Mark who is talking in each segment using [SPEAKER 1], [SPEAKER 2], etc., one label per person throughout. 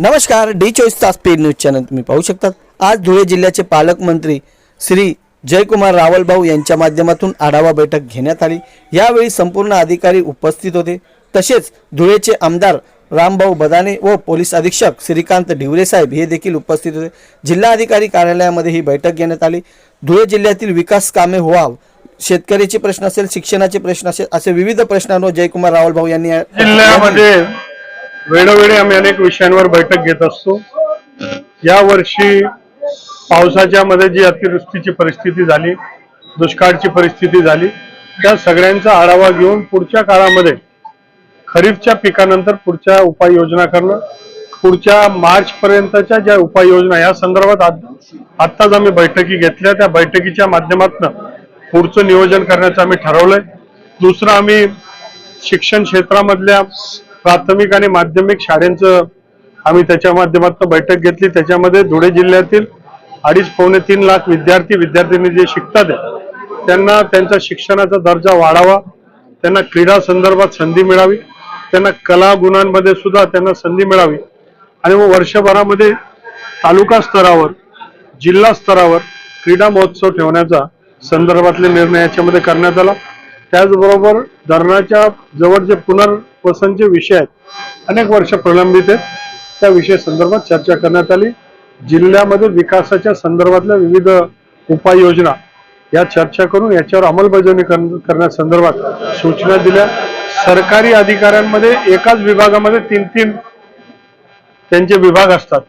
[SPEAKER 1] नमस्कार डी चोवीस तास पेड न्यूज चॅनल तुम्ही पाहू शकतात. आज धुळे जिल्ह्याचे पालकमंत्री श्री जयकुमार रावल भाऊ यांच्या माध्यमातून आढावा बैठक घेण्यात आली. यावेळी संपूर्ण अधिकारी उपस्थित होते. तसेच धुळेचे आमदार रामभाऊ बदाने व पोलीस अधीक्षक श्रीकांत ढिवरे साहेब हे देखील उपस्थित होते. जिल्हाधिकारी कार्यालयामध्ये ही बैठक घेण्यात आली. धुळे जिल्ह्यातील विकास कामे व्हाव शेतकऱ्याचे प्रश्न असेल शिक्षणाचे प्रश्न असेल असे विविध प्रश्नांवर जयकुमार रावल भाऊ यांनी
[SPEAKER 2] जिल्ह्यामध्ये वेळोवेळी आम्ही अनेक विषयांवर बैठक घेत असतो. या वर्षी पावसाच्या मध्ये जी अतिवृष्टीची परिस्थिती झाली दुष्काळची परिस्थिती झाली त्या सगळ्यांचा आढावा घेऊन पुढच्या काळामध्ये खरीपच्या पिकानंतर पुढच्या उपाययोजना करणं पुढच्या मार्च पर्यंतच्या ज्या उपाययोजना या संदर्भात आत्ताच आम्ही बैठकी घेतल्या. त्या बैठकीच्या माध्यमातून पुढचं नियोजन करण्याचं आम्ही ठरवलंय. दुसरं आम्ही शिक्षण क्षेत्रामधल्या प्राथमिक आणि माध्यमिक शाळेंचं आम्ही त्याच्या माध्यमातून बैठक घेतली. त्याच्यामध्ये धुळे जिल्ह्यातील अडीच पावणे तीन लाख विद्यार्थी विद्यार्थिनी जे शिकतात त्यांना त्यांचा शिक्षणाचा दर्जा वाढावा त्यांना क्रीडा संदर्भात संधी मिळावी त्यांना कला गुणांमध्ये सुद्धा त्यांना संधी मिळावी. आणि मग वर्षभरामध्ये तालुका स्तरावर जिल्हा स्तरावर क्रीडा महोत्सव ठेवण्याचा संदर्भातले निर्णय याच्यामध्ये करण्यात आला. त्याचबरोबर धरणाच्या जवळ जे पुनर्वसनचे विषय आहेत. अनेक वर्ष प्रलंबित आहेत. त्या विषय संदर्भात चर्चा करण्यात आली. जिल्ह्यामध्ये विकासाच्या संदर्भातल्या विविध उपाययोजना या चर्चा करून याच्यावर अंमलबजावणी करण्यासंदर्भात सूचना दिल्या. सरकारी अधिकाऱ्यांमध्ये एकाच विभागामध्ये तीन तीन त्यांचे विभाग असतात.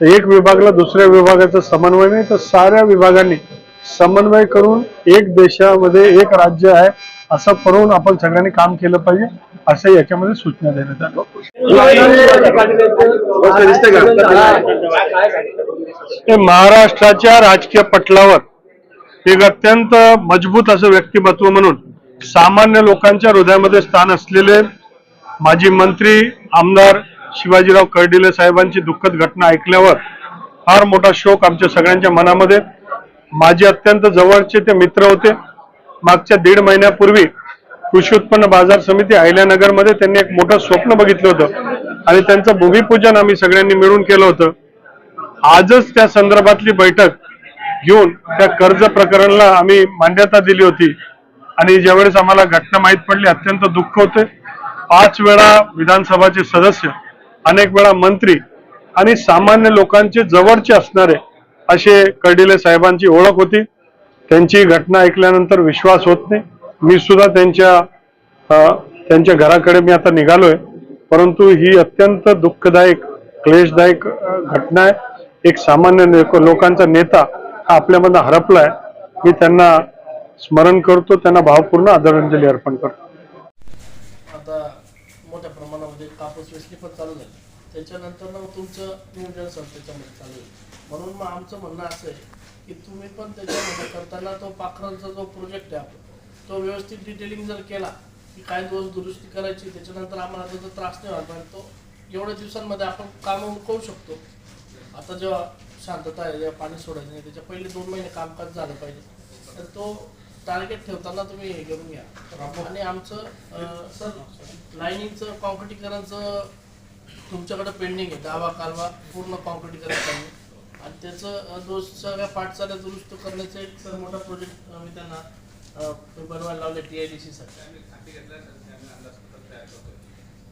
[SPEAKER 2] तर एक विभागला दुसऱ्या विभागाचा समन्वय नाही. तर साऱ्या विभागांनी समन्वय करून एक देशामध्ये एक राज्य आहे. असं करून आपण सगळ्यांनी काम केलं पाहिजे असं याच्यामध्ये सूचना देण्यात आल्या. महाराष्ट्राच्या राजकीय पटलावर एक अत्यंत मजबूत असं व्यक्तिमत्व म्हणून सामान्य लोकांच्या हृदयामध्ये स्थान असलेले माजी मंत्री आमदार शिवाजीराव कर्डिले साहेबांची दुःखद घटना ऐकल्यावर फार मोठा शोक आमच्या सगळ्यांच्या मनामध्ये. माझे अत्यंत जवळचे ते मित्र होते. मागच्या दीड महिन्यापूर्वी कृषी उत्पन्न बाजार समिती अहिल्यानगरमध्ये त्यांनी एक मोठं स्वप्न बघितलं होतं. आणि त्यांचं भूमिपूजन आम्ही सगळ्यांनी मिळून केलं होतं. आजच त्या संदर्भातली बैठक घेऊन त्या कर्ज प्रकरणाला आम्ही मान्यता दिली होती. आणि ज्यावेळेस आम्हाला घटना माहीत पडली अत्यंत दुःख होते. पाच वेळा विधानसभाचे सदस्य अनेक वेळा मंत्री आणि सामान्य लोकांचे जवळचे असणारे असे कर्डिले साहेबांची ओळख होती. त्यांची घटना ऐकल्यानंतर विश्वास होत नाही. मी सुद्धा त्यांच्या त्यांच्या घराकडे मी आता निघालोय. परंतु ही अत्यंत दुःखदायक क्लेशदायक घटना आहे. एक सामान्य लोकांचा नेता हा आपल्यामधनं हरपलाय. मी त्यांना स्मरण करतो त्यांना भावपूर्ण आदरांजली अर्पण करतो.
[SPEAKER 3] आता मोठ्या प्रमाणामध्ये कापूस वेचणी पण चालू झाली. त्याच्यानंतर ना मग तुमचं नियोजन संस्थेच्या त्याच्यामध्ये चालू आहे. म्हणून मग आमचं म्हणणं असं आहे की तुम्ही पण त्याच्यामध्ये करताना तो पाखरांचा जो प्रोजेक्ट आहे तो व्यवस्थित डिटेलिंग जर केला की काही दिवस दुरुस्ती करायची त्याच्यानंतर आम्हाला त्याचा त्रास नाही व्हायला पाहिजे तो एवढ्या दिवसांमध्ये आपण कामं करू शकतो. आता जेव्हा शांतता आहे जेव्हा पाणी सोडायचं नाही त्याच्या पहिले दोन महिने कामकाज झालं पाहिजे. तर तो टार्गेट ठेवताना तुम्ही हे करून घ्या. आणि आमचं सर लाईनिंगचं कॉन्क्रिटीकरणचं तुमच्याकडे पेंडिंग आहे दावा कालवा पूर्ण कॉन्क्रिटीकरण करणे आणि त्याचं दोष सगळ्या पाठचाल्या दुरुस्त करण्याचं एक सर मोठा प्रोजेक्ट मी त्यांना बनवायला लावले टी आय डी सी साठी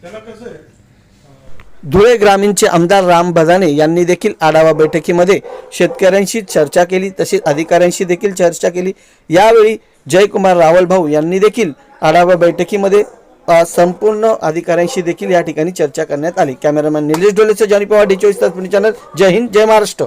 [SPEAKER 2] त्याला कसं आहे?
[SPEAKER 1] धुळे ग्रामीणचे आमदार राम बदाने यांनी देखील आढावा बैठकीमध्ये शेतकऱ्यांशी चर्चा केली तसेच अधिकाऱ्यांशी देखील चर्चा केली. यावेळी जयकुमार रावल भाऊ यांनी देखील आढावा बैठकीमध्ये संपूर्ण अधिकाऱ्यांशी देखील या ठिकाणी चर्चा करण्यात आली. कॅमेरामॅन निलेश डोलेचे जॉनी पवार डी चोवीस तास पुणे चॅनल. जय हिंद जय महाराष्ट्र.